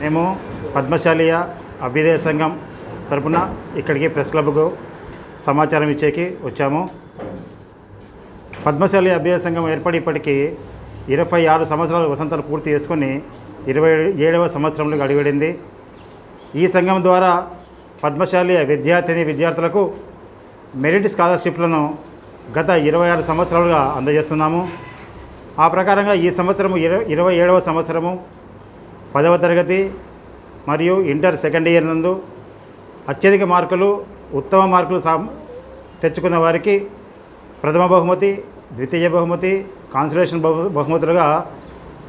మేము పద్మశాలియ అభ్యుదయ సంఘం తరపున ఇక్కడికి ప్రెస్ క్లబ్కు సమాచారం ఇచ్చేకి వచ్చాము. పద్మశాలి అభ్యుదయ సంఘం ఏర్పడి ఇప్పటికీ ఇరవై ఆరు సంవత్సరాలు వసంతాలు పూర్తి చేసుకొని ఇరవై ఏడవ సంవత్సరంలో అడుగుడింది ఈ సంఘం ద్వారా పద్మశాలి విద్యార్థిని విద్యార్థులకు మెరిట్ స్కాలర్షిప్లను గత ఇరవై ఆరు సంవత్సరాలుగా అందజేస్తున్నాము. ఆ ప్రకారంగా ఈ సంవత్సరము ఇరవై ఇరవై ఏడవ సంవత్సరము పదవ తరగతి మరియు ఇంటర్ సెకండ్ ఇయర్ నందు అత్యధిక మార్కులు ఉత్తమ మార్కులు సా తెచ్చుకున్న వారికి ప్రథమ బహుమతి ద్వితీయ బహుమతి కాన్సలేషన్ బహు బహుమతులుగా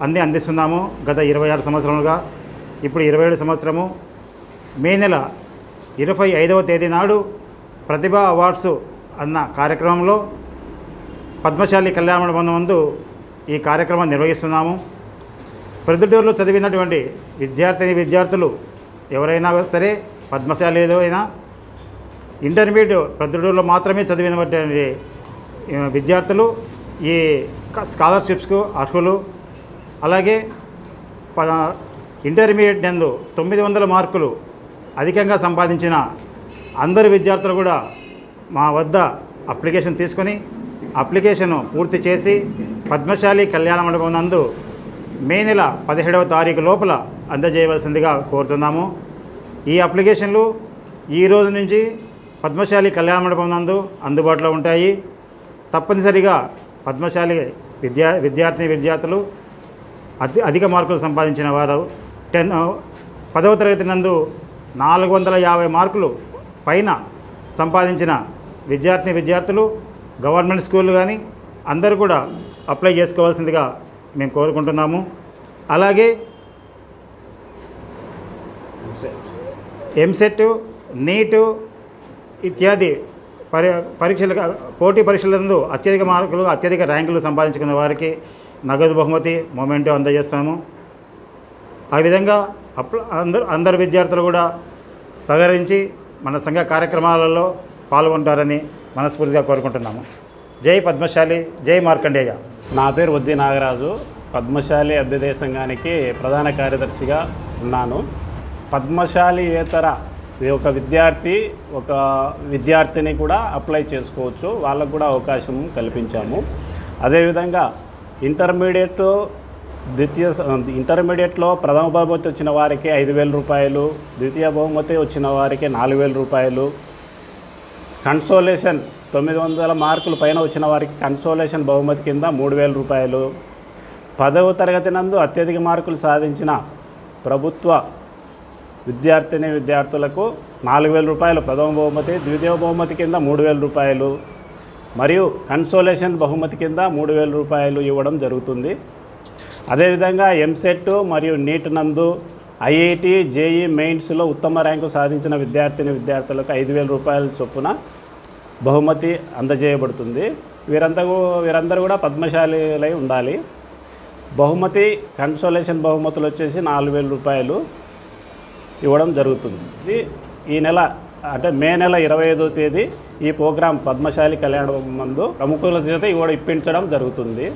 అన్నీ అందిస్తున్నాము గత ఇరవై ఆరు సంవత్సరములుగా. ఇప్పుడు ఇరవై ఏడు సంవత్సరము మే నెల ఇరవై ఐదవ తేదీ నాడు ప్రతిభా అవార్డ్స్ అన్న కార్యక్రమంలో పద్మశాలి కళ్యాణ మండపం ముందు ఈ కార్యక్రమం నిర్వహిస్తున్నాము. ప్రొద్దుటూరులో చదివినటువంటి విద్యార్థిని విద్యార్థులు ఎవరైనా సరే పద్మశాలిలో అయినా ఇంటర్మీడియట్ ప్రొద్దుటూరులో మాత్రమే చదివినటువంటి విద్యార్థులు ఈ క- స్కాలర్షిప్స్కు అర్హులు. అలాగే ప ఇంటర్మీడియట్ నందు తొమ్మిది వందల మార్కులు అధికంగా సంపాదించిన అందరు విద్యార్థులు కూడా మా వద్ద అప్లికేషన్ తీసుకొని అప్లికేషన్ పూర్తి చేసి పద్మశాలి కళ్యాణ మండపం నందు మే నెల పదిహేడవ తారీఖు లోపల అందజేయవలసిందిగా కోరుతున్నాము. ఈ అప్లికేషన్లు ఈ రోజు నుంచి పద్మశాలి కళ్యాణ మండపం నందు అందుబాటులో ఉంటాయి. తప్పనిసరిగా పద్మశాలి విద్యా విద్యార్థిని విద్యార్థులు అతి అధిక మార్కులు సంపాదించిన వారు టెన్ పదవ తరగతి నందు నాలుగు వందల యాభై మార్కులు పైన సంపాదించిన విద్యార్థిని విద్యార్థులు గవర్నమెంట్ స్కూళ్ళు కానీ అందరూ కూడా అప్లై చేసుకోవాల్సిందిగా మేము కోరుకుంటున్నాము. అలాగే ఎంసెట్ నీటు ఇత్యాది పరి పరీక్షలు పోటీ పరీక్షలందు అత్యధిక మార్కులు అత్యధిక ర్యాంకులు సంపాదించుకున్న వారికి నగదు బహుమతి మొమెంటో అందజేస్తాము. ఆ విధంగా అప్ల అందరు అందరు విద్యార్థులు కూడా సహకరించి మన సంఘ కార్యక్రమాలలో పాల్గొంటారని మనస్ఫూర్తిగా కోరుకుంటున్నాము. జై పద్మశాలి జై మార్కండేయ. నా పేరు వద్ది నాగరాజు. పద్మశాలి అభ్యుదయ సంఘానికి ప్రధాన కార్యదర్శిగా ఉన్నాను. పద్మశాలి ఏతర ఒక విద్యార్థి ఒక విద్యార్థిని కూడా అప్లై చేసుకోవచ్చు. వాళ్ళకు కూడా అవకాశం కల్పించాము. అదేవిధంగా ఇంటర్మీడియట్ ద్వితీయ ఇంటర్మీడియట్లో ప్రథమ బహుమతి వచ్చిన వారికి ఐదు వేల రూపాయలు ద్వితీయ బహుమతి వచ్చిన వారికి నాలుగు వేల రూపాయలు. కన్సోలేషన్ తొమ్మిది వందల మార్కుల పైన వచ్చిన వారికి కన్సోలేషన్ బహుమతి కింద మూడు వేల రూపాయలు. పదవ తరగతి నందు అత్యధిక మార్కులు సాధించిన ప్రభుత్వ విద్యార్థిని విద్యార్థులకు నాలుగు వేల రూపాయలు ప్రథమ బహుమతి ద్వితీయ బహుమతి కింద మూడు వేల రూపాయలు. మరియు కన్సోలేషన్ బహుమతి కింద మూడు వేల రూపాయలు ఇవ్వడం జరుగుతుంది. అదేవిధంగా ఎంసెట్ మరియు నీట్ నందు ఐఐటి జేఈ మెయిన్స్లో ఉత్తమ ర్యాంకు సాధించిన విద్యార్థిని విద్యార్థులకు ఐదు వేల రూపాయల చొప్పున బహుమతి అందజేయబడుతుంది. వీరంతా వీరందరూ కూడా పద్మశాలిలై ఉండాలి. బహుమతి కన్సోలేషన్ బహుమతులు వచ్చేసి నాలుగు వేల రూపాయలు ఇవ్వడం జరుగుతుంది. ఈ నెల అంటే మే నెల ఇరవై ఐదో తేదీ ఈ ప్రోగ్రాం పద్మశాలి కళ్యాణ మందు ప్రముఖుల చేత ఇవ్వడం ఇప్పించడం జరుగుతుంది.